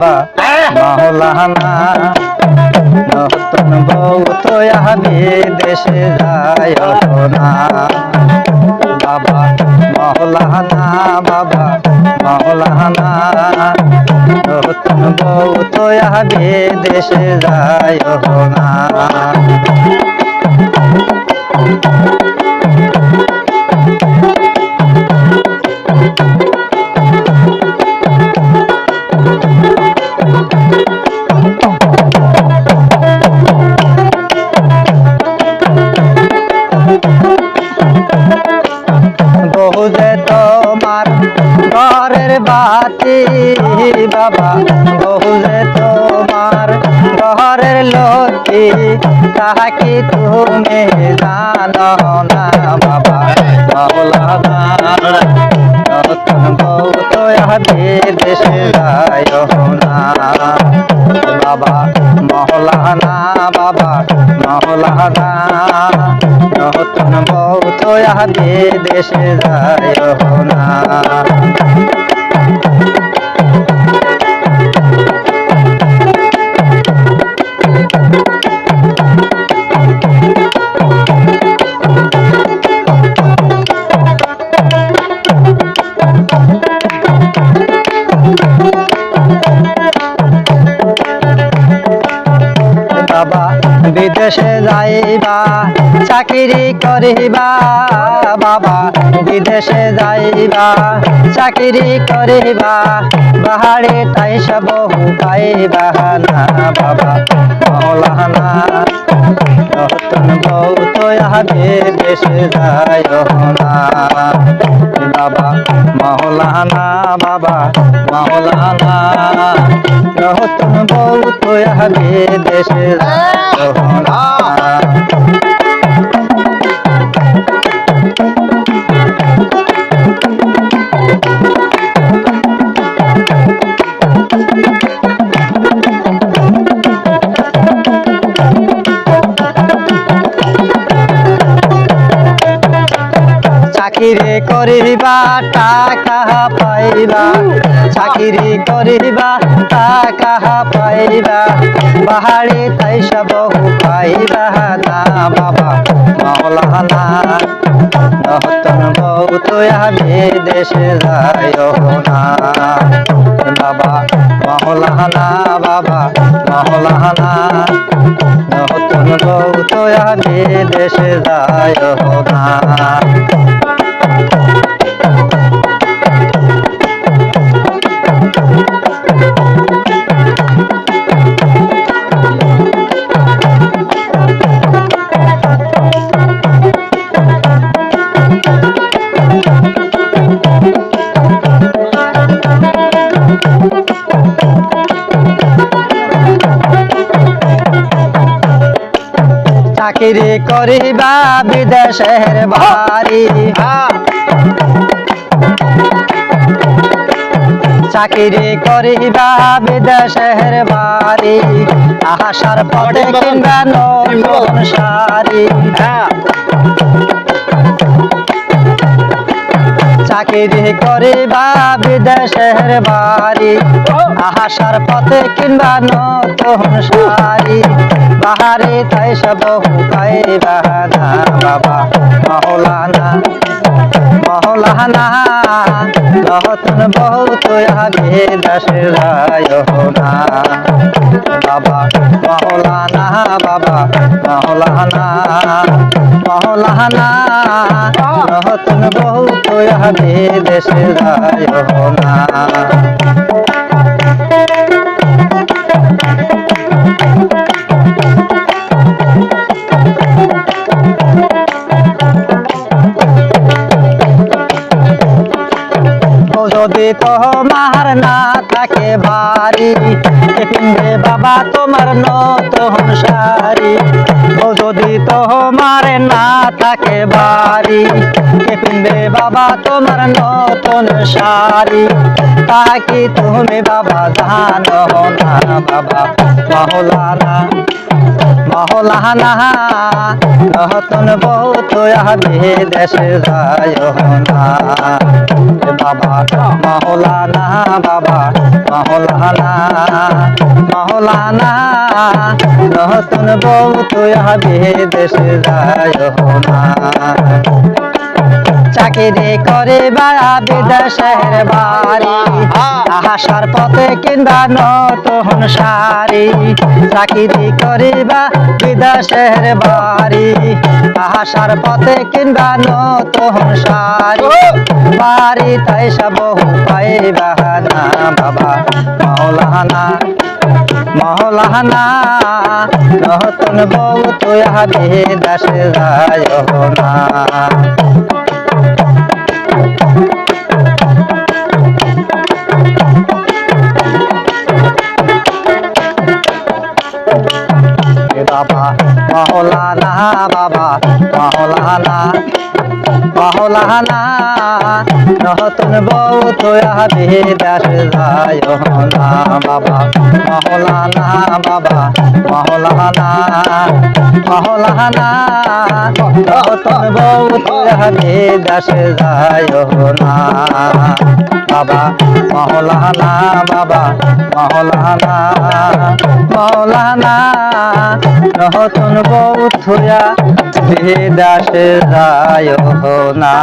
মাওলানা। নতুন বউ তো দেশে যায় না। বাবা, মাওলানা বাবা, মাওলানা। নতুন বউ দেশে যায় না। ঘরের বাবা বহু যে তোমার ঘরের লক্ষ্মী তাহা কি তুমি জানো না বাবা। বাবা মহলানা বাবা মহলানা বউ তো আমি দেশে যায় না। চাকরি করিবা, বাবা বিদেশে যাইবা। চাকরি করিবা, বাহারে তাই সব পাইবা। না বাবা মৌলানা নতুন বউ তো আমি দেশে যায় না। বাবা মৌলানা বাবা মৌলানা নতুন বউ তো আমি দেশে যায় না। চাকিরি করিবা, টাকা পাইবা। চাকিরি করিবা, টাকা পাইবা। বাহারে তাই সব পাইবা। না বাবা, মাওলানা নতুন বউ তো আমি দেশে যায় না। বাবা, মাওলানা বাবা, মাওলানা নতুন বউ তো আমি দেশে যায় না। চাকরি করিবা বিদেশের বাড়ি। চাকরি করিবা বিদেশের বাড়ি। আহাসার পথে কিনবা নতুন শাড়ি। চাকরি করিবা বিদেশের বাড়ি। আহাসার পথে কিনবা নতুন বাহারে তাই সব না বাবা, মহলানা মহলানা নতুন দেশের রায় না বাবা, মহলানা বাবা, মহলানা মহলানা। বহুত দেশে যায় না। যদি তোমার না থাকে ভারী কিনবে বাবা তোমার নতুন শাড়ি ও যদি তোমার না থাকে ভারী কিনবে বাবা তোমার নতুন শাড়ি তা তুমি বাবা জানো না বাবা? মহলানা মহলানা নতুন বউ তোয়া বিদেশে যায় না। বাবা মহলানা বাবা মহলানা মহলানা নতুন বউ তুই বিদেশে যায় না। চাকরি করে বাড়া বিদেশের বাড়ি। আহাসার পথে কিংবা নতুন সারি, চাকরি করিবা বিদেশের বাড়ি। আহাসার পথে কিংবা নতুন সারি বাড়ি তাই সব পাইবা না বাবা মৌলানা মহলানা নতুন বউ, তুই বিদেশে যায় না। মহলানা বাবা মহলানা মহলানা নতুন বউ তোয়া বিদেশ যায় না বাবা মহলানা বাবা মহলানা মহলানা নতুন বউ তোয়া বিদেশ যায় না। বাবা মহলানা বাবা মহলানা মৌলানা নতুন বউ থুয়া বিদাসে যায় না।